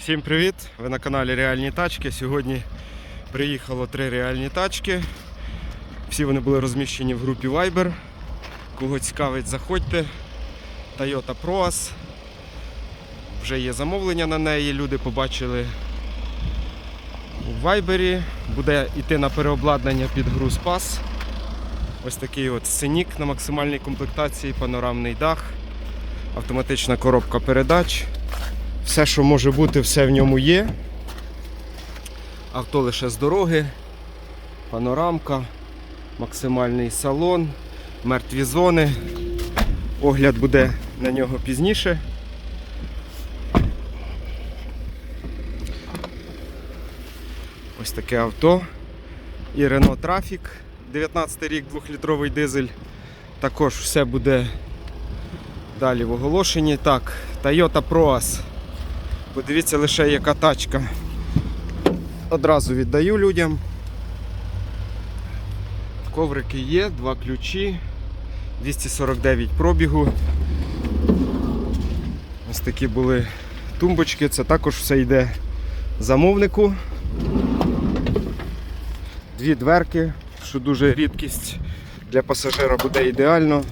Всім привіт! Ви на каналі Реальні тачки. Сьогодні приїхало три реальні тачки. Всі вони були розміщені в групі Viber. Кого цікавить, заходьте. Toyota Proas. Вже є замовлення на неї. Люди побачили у Viber. Буде йти на переобладнання під груз пас. Ось такий от сценік на максимальній комплектації, панорамний дах, автоматична коробка передач. Все, що може бути, все в ньому є. Авто лише з дороги, панорамка, максимальний салон, мертві зони. Огляд буде на нього пізніше. Ось таке авто. І Renault Trafic, 19 рік, 2-літровий дизель. Також все буде далі в оголошенні. Так, Toyota Proas. Подивіться лише яка тачка. Одразу віддаю людям. Коврики є, два ключі, 249 пробігу. Ось такі були тумбочки, це також все йде замовнику. Дві дверки, що дуже рідкість для пасажира буде ідеально.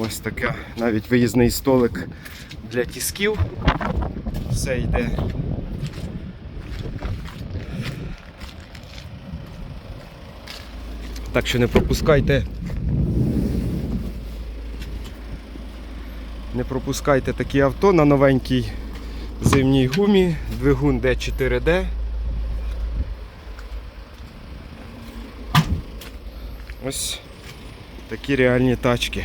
Ось таке навіть виїзний столик для тісків. Все йде. Так що не пропускайте. Не пропускайте такі авто на новенькій зимній гумі, двигун D4D. Ось такі реальні тачки.